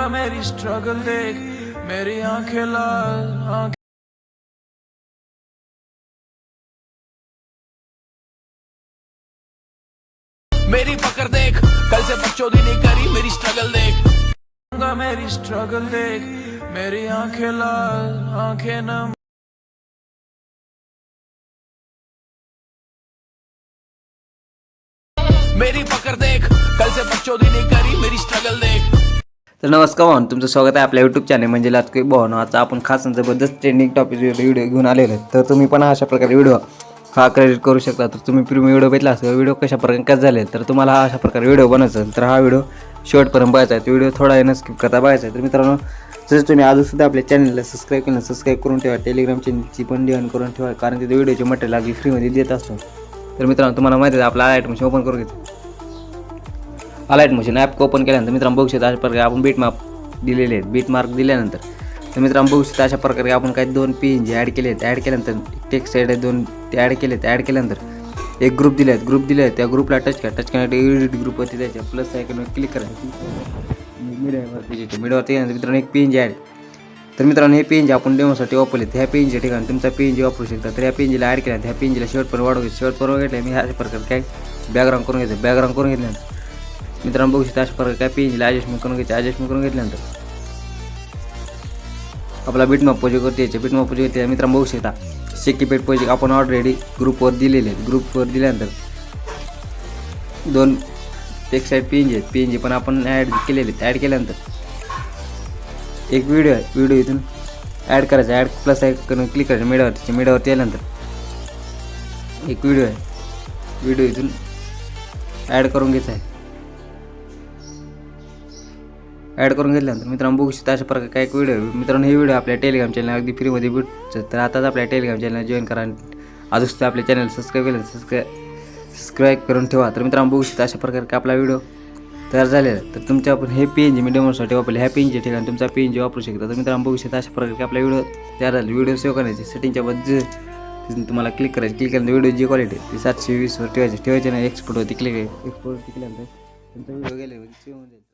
दूंगा मेरी स्ट्रगल देख मेरी आंखें लाल आंखें मेरी पकड़ देख कल से बकचोदी नहीं करी मेरी स्ट्रगल देख। मेरी स्ट्रगल देख मेरी आंखें लाल आंखें नम मेरी पकड़ देख कल से बकचोदी नहीं करी मेरी स्ट्रगल देख। तर नमस्कार भावना तुमचं स्वागत आहे आपल्या यूट्यूब चॅनल म्हणजे लातकी भावना आता आपण खास आणि जबरदस्त ट्रेंडिंग टॉपिक व्हिडिओ घेऊन आलेलो आहे. तर तुम्ही पण अशा प्रकारे व्हिडिओ हा क्रेडिट करू शकता. तर तुम्ही प्रीमियम व्हिडिओ भेटला असेल व्हिडिओ कशा प्रकारे कसं झाले तर तुम्हाला हा अशा प्रकारे व्हिडिओ बनायचा असेल तर हा व्हिडिओ शेवटपर्यंत बघायचा आहे. तो व्हिडिओ थोडा येणं स्किप करता बघायचा आहे. तर मित्रांनो जसं तुम्ही अजूनसुद्धा आपल्या चॅनलला सबस्क्राईब केलं सबस्क्राईब करून ठेवा. टेलिग्राम चॅनलची पण डिओन करून ठेवा कारण तिथे व्हिडिओचे मटेरियल अगदी फ्रीमध्ये देत असतो. तर मित्रांनो तुम्हाला माहिती आहे आपला आयटम ओपन करून घेतो. अलाइट मशीन ॲप ओपन केल्यानंतर मित्रांनो बघू शकता अशा प्रकारे आपण बीट मार्क दिलेले आहेत. बीट मार्क दिल्यानंतर तर मित्रांनो बघू शकता अशा प्रकारे आपण काही दोन पेन जे ॲड केले आहेत ॲड केल्यानंतर टेक्स्ट साईड दोन ते ॲड केले आहेत ॲड केल्यानंतर एक ग्रुप दिले आहेत ग्रुप दिले आहेत त्या ग्रुपला टच करा. टच करण्यासाठी एडिट ग्रुपवरती जायचं. प्लस आयकनवर क्लिक करायचं मीडियावरती मीडियावरती मित्रांनो एक पेन जे ॲड तर मित्रांनो हे पेन आपण डेमोसाठी वापरले ह्या पेनच्या ठिकाणी तुमचा पेन वापरू शकता तर ह्या पेनजीला ॲड केला ह्या पेनजीला शेवटपर्यंत वाढवू घ्यायचं शेवटपर्यंत घेतलं मी अशा प्रकारे काय बॅकग्राऊंड करून घ्यायचं बॅकग्राऊंड करून घेतल्यानंतर मित्रांनो बघू शकता अशा प्रकारे काय पेनजीला ॲडजस्टमेंट करून घ्यायचं ॲडजस्टमेंट करून घेतल्यानंतर आपला बीटमॅप प्रोजेक्ट वरती यायचे. बीटमॅप करते मित्रांनो बघू शकता. शेकी पेट प्रोजेक्ट आपण ऑलरेडी ग्रुपवर दिलेले आहेत. ग्रुपवर दिल्यानंतर दोन एक साईड पी एन जी आहेत. पी एन जी पण आपण ॲड केलेले आहेत. ॲड केल्यानंतर एक व्हिडिओ आहे. व्हिडिओ इथून ॲड करायचा. ॲड प्लस आहे करून क्लिक करायचं. मीडियावरती मीडियावरती आल्यानंतर एक व्हिडिओ आहे. व्हिडिओ इथून ॲड करून घ्यायचा आहे. ॲड करून घेतल्यानंतर मित्रांनो बघू शकता अशा प्रकारे काय व्हिडिओ मित्रांनो हे व्हिडिओ आपल्या टेलिग्राम चॅनल अगदी फ्रीमध्ये भेटतं. तर आताच आपल्या टेलिग्राम चॅनल जॉईन करा. आणि अजून सुद्धा आपल्या चॅनल सबस्क्राईब केलं सबस्क्राईब सबस्क्राईब करून ठेवा. तर मित्रांनो बघू शकता अशा प्रकारे काय आपला व्हिडिओ तयार झालेला तर तुमच्या आपण हे पे एन जी मी डेमोसाठी वापरले ह्या जी ठिकाणी तुमचा पे एन जी वापरू शकता. तर मित्रांनो बघू शकता अशा प्रकारे आपला व्हिडिओ तयार झाला व्हिडिओ सेव्ह करायचे सेटिंगच्या बद्दल तुम्हाला क्लिक करायचं. क्लिक केल्यानंतर व्हिडिओची क्वालिटी ती सातशे वीसवर ठेवायची. ठेवायची नाही एक्सपोर्टवरती क्लिक एक्सपोर्ट केल्यानंतर तुमचा व्हिडिओ गेले सेव्ह होऊन जाईल.